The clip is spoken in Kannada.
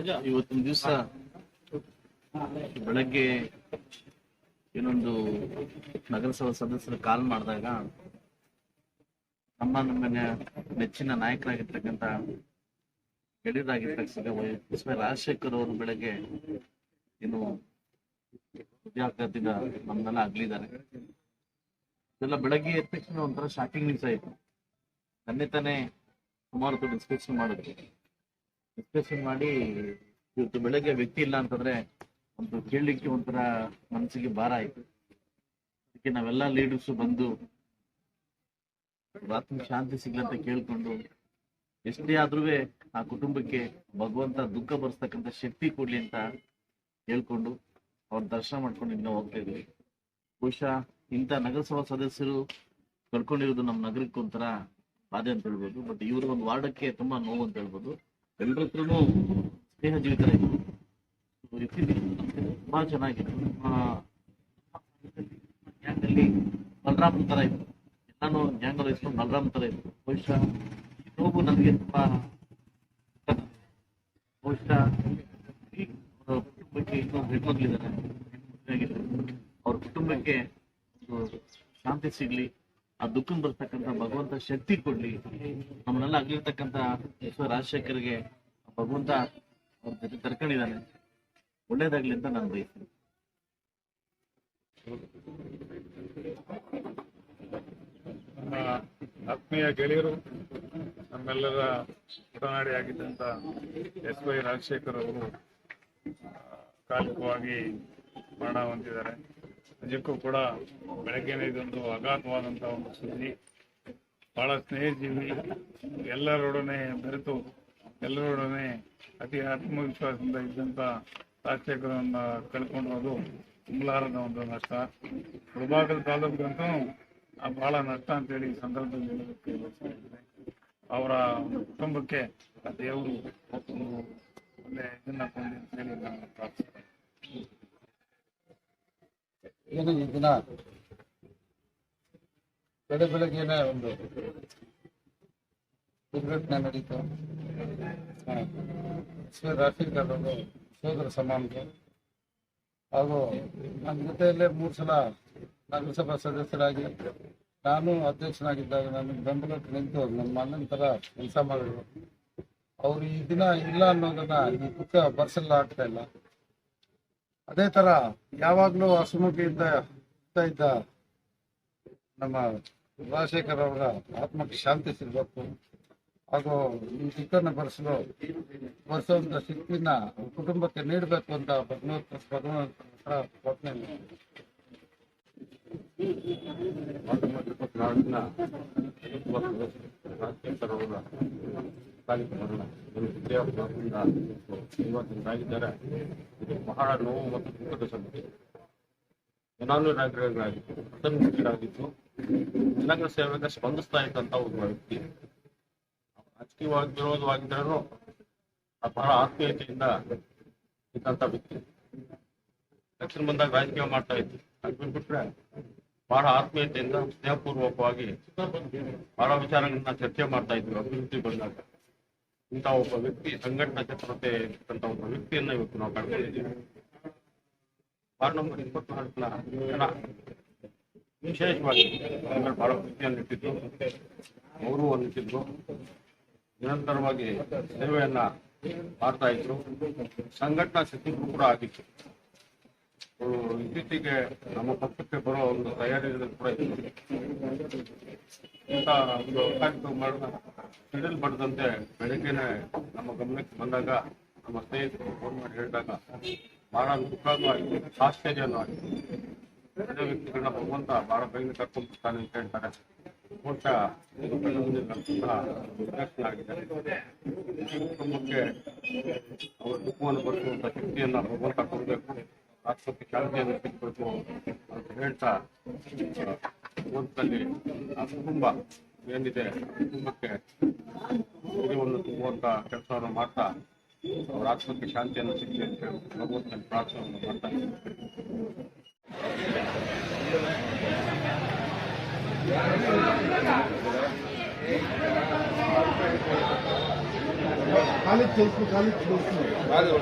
ಇವತ್ತಿನ ದಿವಸ ಬೆಳಗ್ಗೆ ಏನೊಂದು ನಗರಸಭಾ ಸದಸ್ಯರು ಕಾಲ್ ಮಾಡಿದಾಗ ನಮ್ಮ ನಮ್ಮ ನೆಚ್ಚಿನ ನಾಯಕರಾಗಿರ್ತಕ್ಕಂತ ಗೆಳೆಯರಾಗಿರ್ತಕ್ಕಂಥ ರಾಜಶೇಖರ್ ಅವರು ಬೆಳಗ್ಗೆ ಏನು ಹೃದಯಾಘಾತದಿಂದ ನಮ್ಮನ್ನೆಲ್ಲ ಅಗಲಿದ್ದಾರೆ. ಇದೆಲ್ಲ ಬೆಳಗ್ಗೆ ಎದ್ದ ತಕ್ಷಣ ಒಂಥರ ಶಾಕಿಂಗ್ ನ್ಯೂಸ್ ಆಯ್ತು. ತನ್ನೆ ತಾನೇ ಸುಮಾರು ಡಿಸ್ಕಷನ್ ಮಾಡಿದ್ರು. ಡಿಸ್ಕಷನ್ ಮಾಡಿ ಇವತ್ತು ಬೆಳಗ್ಗೆ ವ್ಯಕ್ತಿ ಇಲ್ಲ ಅಂತಂದ್ರೆ ಒಂದು ಕೇಳಲಿಕ್ಕೆ ಒಂಥರ ಮನಸ್ಸಿಗೆ ಭಾರ ಆಯ್ತು. ಅದಕ್ಕೆ ನಾವೆಲ್ಲ ಲೀಡರ್ಸ್ ಬಂದು ಆತ್ಮ ಶಾಂತಿ ಸಿಗ್ಲಂತ ಕೇಳ್ಕೊಂಡು, ಎಷ್ಟೇ ಆದ್ರೂ ಆ ಕುಟುಂಬಕ್ಕೆ ಭಗವಂತ ದುಃಖ ಬರ್ಸ್ತಕ್ಕಂಥ ಶಕ್ತಿ ಕೊಡ್ಲಿ ಅಂತ ಹೇಳ್ಕೊಂಡು ಅವ್ರ ದರ್ಶನ ಮಾಡ್ಕೊಂಡು ಇನ್ನೂ ಹೋಗ್ತಾ ಇದ್ವಿ. ಬಹುಶಃ ಇಂಥ ನಗರಸಭಾ ಸದಸ್ಯರು ಕಳ್ಕೊಂಡಿರೋದು ನಮ್ಮ ನಗರಕ್ಕೆ ಒಂಥರ ಬಾಧೆ ಅಂತ ಹೇಳ್ಬೋದು, ಬಟ್ ಇವರು ಒಂದು ವಾರ್ಡಕ್ಕೆ ತುಂಬಾ ನೋವು ಅಂತ ಹೇಳ್ಬೋದು. ಎಲ್ಲರ ಹತ್ರನೂ ಸ್ನೇಹ ಜೀವಿತರ ತುಂಬಾ ಚೆನ್ನಾಗಿದೆ ಗ್ಯಾಂಗಲ್ಲಿ ಬಲರಾಮ್ ತರ ಇತ್ತು. ಎಲ್ಲಾನು ಅಲ್ಲಿ ಇಸ್ಕೊಂಡು ಬಲರಾಮ್ ತರ ಇತ್ತು. ಬಹುಶಃ ನೋವು ನನಗೆ ತುಂಬಾ ಬಹುಶಃ ಕುಟುಂಬಕ್ಕೆ ಇನ್ನೊಂದು ಹೆಣ್ಮಕ್ಳಿದ್ದಾರೆ. ಅವ್ರ ಕುಟುಂಬಕ್ಕೆ ಶಾಂತಿ ಸಿಗ್ಲಿ. ಆ ದುಃಖನ್ ಬರ್ತಕ್ಕಂತ ಭಗವಂತ ಶಕ್ತಿ ಕೊಡ್ಲಿ. ನಮ್ಮನ್ನೆಲ್ಲ ಈಶ್ವರ ರಾಜಶೇಖರ್ಗೆ ಭಗವಂತ ಅವ್ರ ಜೊತೆ ಕರ್ಕೊಂಡಿದ್ದಾನೆ. ಒಳ್ಳೇದಾಗ್ಲಿ ಅಂತ ನಾನು ಬಯಸ್ತೀನಿ. ಆತ್ಮೀಯ ಗೆಳೆಯರು, ನಮ್ಮೆಲ್ಲರ ಒಡನಾಡಿಯಾಗಿದ್ದಂತ ಎಸ್ ವೈ ರಾಜಶೇಖರ್ ಅವರು ಕಾಲಿಕವಾಗಿ ಮರಣ ಹೊಂದಿದ್ದಾರೆ. ನಿಜಕ್ಕೂ ಕೂಡ ಬೆಳಗ್ಗೆನೇ ಇದೊಂದು ಅಗಾಧವಾದಂತಹ ಒಂದು ಸುದ್ದಿ. ಬಹಳ ಸ್ನೇಹಜೀವಿ, ಎಲ್ಲರೊಡನೆ ಬೆರೆತು, ಎಲ್ಲರೊಡನೆ ಅತಿ ಆತ್ಮವಿಶ್ವಾಸದಿಂದ ಇದ್ದಂತ ರಾಜಶೇಖರನ್ನ ಕಳ್ಕೊಂಡಿರೋದು ತುಂಬಲಾರದ ಒಂದು ನಷ್ಟ. ಮುಳಬಾಗದ ತಾಲೂಕಂತೂ ಬಹಳ ನಷ್ಟ ಅಂತೇಳಿ ಈ ಸಂದರ್ಭದಲ್ಲಿ ಹೇಳೋದಕ್ಕೆ ಬಯಸ್ತಾ. ಅವರ ಕುಟುಂಬಕ್ಕೆ ಆ ದೇವರು ಒಂದು ಒಳ್ಳೆ ಇದನ್ನ ಕೊಂಡಿ ಅಂತೇಳಿ ನಾನು ಪ್ರಾರ್ಥಿಸ್ತೇನೆ. ಏನು ಈ ದಿನ ಬೆಳೆ ಬೆಳಗ್ಗೆನೆ ಒಂದು ದುರ್ಘಟನೆ ನಡೀತು. ಶ್ರೀ ರಾಜಶೇಖರ್ ಅವರು, ಸೋದರ ಸಮಾನಕ್ಕೆ ಹಾಗೂ ನನ್ನ ಜೊತೆಯಲ್ಲೇ ಮೂರು ಸಲ ನಗರಸಭಾ ಸದಸ್ಯರಾಗಿ, ನಾನು ಅಧ್ಯಕ್ಷನಾಗಿದ್ದಾಗ ನನಗೆ ಬೆಂಬಲಕ್ಕೆ ನಿಂತು ನಮ್ಮ ಅಣ್ಣನ ಥರ ಕೆಲಸ ಮಾಡಿದ್ರು. ಅವ್ರು ಈ ದಿನ ಇಲ್ಲ ಅನ್ನೋದನ್ನ ಈ ದುಃಖ ಬರ್ಸಲ್ಲ ಆಗ್ತಾ ಇಲ್ಲ. ಅದೇ ತರ ಯಾವಾಗ್ಲೂ ಹಸುಮುಖಿಯಿಂದ ಇರ್ತಾ ಇದ್ದ ನಮ್ಮ ರಾಜಶೇಖರ್ ಅವರ ಆತ್ಮಕ್ಕೆ ಶಾಂತಿ ಸಿಗಬೇಕು. ಹಾಗೂ ಈ ಚಿತ್ರನ ಬರೆಸಲು ಬರೆಸುವಂತ ಶಕ್ತಿನ ಕುಟುಂಬಕ್ಕೆ ನೀಡಬೇಕು ಅಂತ ಭಗವಂತ ಭಗವಂತ ಹತ್ರ ಪ್ರಾರ್ಥನೆ ರಾಜಶೇಖರ್ ಅವರ ಇದು ಬಹಳ ನೋವು ಮತ್ತು ದುಃಖದ ಸೇವೆಗೆ ಸ್ಪಂದಿಸ್ತಾ ಇದ್ದಂತ ಒಬ್ಬ ವ್ಯಕ್ತಿ. ರಾಜಕೀಯವಾಗಿ ವಿರೋಧವಾಗಿದ್ದರೂ ಬಹಳ ಆತ್ಮೀಯತೆಯಿಂದ ಇದ್ದಂತ ವ್ಯಕ್ತಿ. ದಕ್ಷಿಣ ಬಂದಾಗ ರಾಜಕೀಯ ಮಾಡ್ತಾ ಇದ್ವಿ ಅದು ಬಹಳ ಆತ್ಮೀಯತೆಯಿಂದ, ಸ್ನೇಹಪೂರ್ವಕವಾಗಿ ಬಹಳ ವಿಚಾರಗಳನ್ನ ಚರ್ಚೆ ಮಾಡ್ತಾ ಇದ್ವಿ ಅಭಿವೃದ್ಧಿ ಬಂದಾಗ. ಇಂಥ ಒಬ್ಬ ವ್ಯಕ್ತಿ ಸಂಘಟನಾ ಚತುರತೆ ಇರ್ತಕ್ಕಂಥ ಒಬ್ಬ ವ್ಯಕ್ತಿಯನ್ನ ಇವತ್ತು ನಾವು ಕಳ್ಕೊಂಡಿದ್ದೀವಿ ವಾರ್ಡ್ ನಂಬರ್ ಇಪ್ಪತ್ನಾಲ್ಕನ ಜನ ವಿಶೇಷವಾಗಿ ಬಹಳ ಖುಷಿಯನ್ನು ಇಟ್ಟಿದ್ದು ಅವರು ಅನ್ನಿಸಿದ್ರು ನಿರಂತರವಾಗಿ ಸೇವೆಯನ್ನ ಮಾಡ್ತಾ ಇದ್ರು. ಸಂಘಟನಾ ಸಚಿವರು ಕೂಡ ಆಗಿತ್ತು ಇತ್ತೀಚೆಗೆ ನಮ್ಮ ಪಕ್ಷಕ್ಕೆ ಬರೋ ಒಂದು ತಯಾರಿಗಳು ಕೂಡ ಇತ್ತು ಇಂಥ ಒಂದು ಕಾರ್ಯಕ್ರಮ ಸಿಡಿಲ್ ಬಡದಂತೆ ಬೆಳಗ್ಗೆನೆ ನಮ್ಮ ಗಮನಕ್ಕೆ ಬಂದಾಗ ನಮ್ಮ ಸ್ನೇಹಿತರು ಫೋನ್ ಮಾಡಿ ಹೇಳಿದಾಗ ಬಹಳ ದುಃಖನೂ ಆಗಿದೆ ಆಶ್ಚರ್ಯನೂ ಆಗಿದೆ ವ್ಯಕ್ತಿಗಳನ್ನ ಭಗವಂತ ಬಹಳ ಬೇಗನೆ ಕರ್ಕೊಂಡ್ಬಿಡ್ತಾನೆ ಅಂತ ಹೇಳ್ತಾರೆ. ಈ ಕುಟುಂಬಕ್ಕೆ ಅವರ ದುಃಖವನ್ನು ಬರ್ತಿರುವಂತಹ ಶಕ್ತಿಯನ್ನ ಭಗವಂತ ಕೊಡಬೇಕು. ರಾಷ್ಟ್ರಕ್ಕೆ ಶಾಂತಿಯನ್ನು ಸಿಗಬೇಕು ಅಂತ ಹೇಳ್ತಾ ಭಗವಂತನಲ್ಲಿ ಆ ಕುಟುಂಬ ಏನಿದೆ ಕುಟುಂಬಕ್ಕೆ ಒಂದು ಹೋಗ್ತಾ ಕೆಲಸವನ್ನು ಮಾಡ್ತಾ ಅವ್ರ ಆತ್ಮಕ್ಕೆ ಶಾಂತಿಯನ್ನು ಸಿಗಲಿ ಅಂತ ಹೇಳಿ ಭಗವಂತನ ಪ್ರಾರ್ಥನೆಯನ್ನು ಮಾಡ್ತಾ ಕಾಲೇಜ್ ಕೆಲಸ ಕಾಲೇಜ್ ಕಾಲೇಜ್